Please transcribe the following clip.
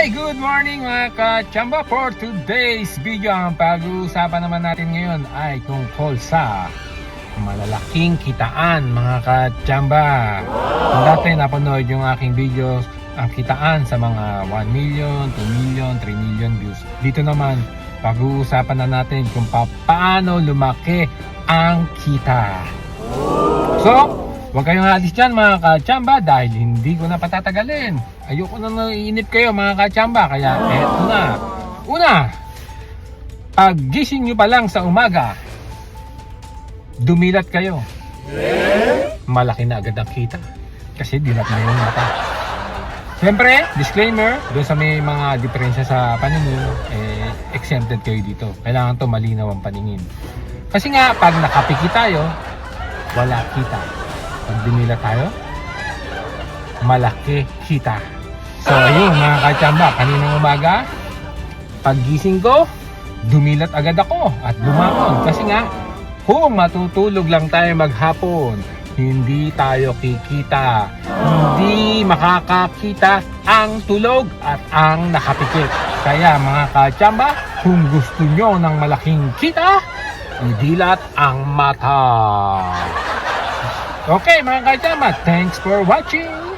Hey, good morning mga kachamba for today's video. Ang pag-uusapan naman natin ngayon ay tungkol sa malalaking kitaan mga kachamba. Kung dati napanood yung aking video, ang kitaan sa mga 1 million, 2 million, 3 million views. Dito naman, pag-uusapan na natin kung pa- paano lumaki ang kita. So, Huwag kayong alis dyan mga kachamba dahil hindi ko na patatagalin. Ayoko na naiinip kayo mga kachamba kaya eto na. Una, pag gising nyo pa lang sa umaga, dumilat kayo. Malaki na agad ang kita. Kasi dilat na yung mata. Siyempre, disclaimer, doon sa may mga diferensya sa paningin, eh, exempted kayo dito. Kailangan to malinaw ang paningin. Kasi nga, pag nakapiki tayo, wala kita. Pag dinila tayo, malaki kita. So ayun mga kachamba, kaninang umaga, paggising ko, dumilat agad ako at bumangon. Kasi nga, kung matutulog lang tayo maghapon, hindi tayo kikita. Hindi makakakita ang tulog at ang nakapikit. Kaya mga kachamba, kung gusto nyo ng malaking kita, idilat ang mata. Okay mga kachama, thanks for watching!